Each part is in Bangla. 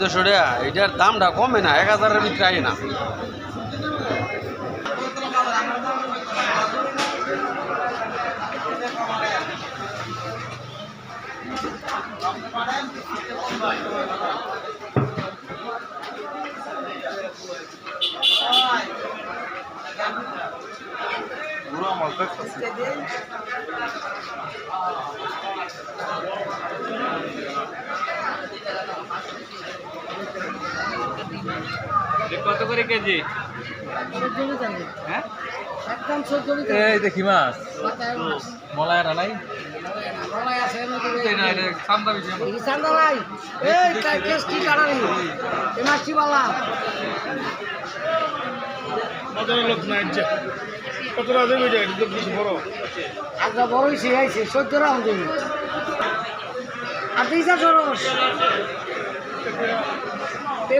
চোদ্দশো টাকা এটার দামটা কমে না এক হাজারের ভিতরে আগে না। কত করে কেজি? হ্যাঁ? এই দেখি মাছ। মলায় চান্দা নাই। কতটা দেবে বড়। আচ্ছা বড় চোদ্দ আর সরস।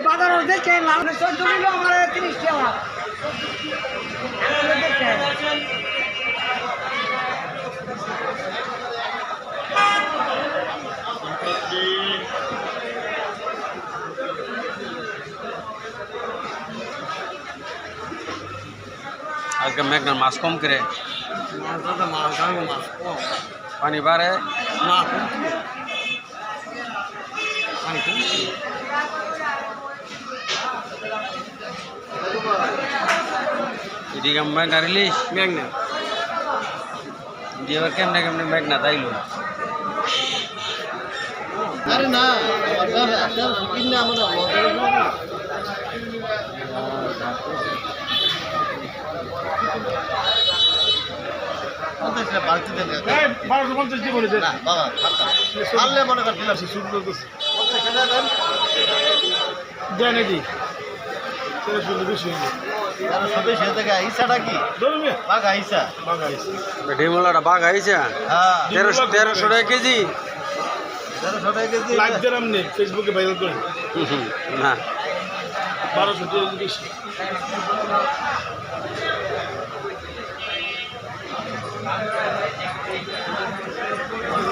এই বাজার দেখে লাভ চোদ্দ নিল আমার তিরিশ টাকা। আজকে মেঘনার মাছ কম করে? মাছ দাদা মাছ গাঙ্গ মাছ পানি বাড়ে না এদিকে মেঘনা রিলিশ মেঘনা দিয়ে এবার কেমনে কেমনে মেঘনা তাইলো? আরে না আমরা বারোশো পঞ্চাশ দিয়ে বলেছে। পারলে মনে সুন্দর দেন এটি বেশি বাঘা ইসা বাগাইছে ঢেমলাটা বাঘ আইছে হ্যাঁ। তেরোশো তেরোশো টাকা কেজি। তেরোশো টাকা কেজি। লাইক দেন আপনি ফেসবুকে ভাইরাল করেন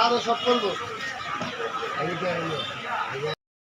আরও সব করব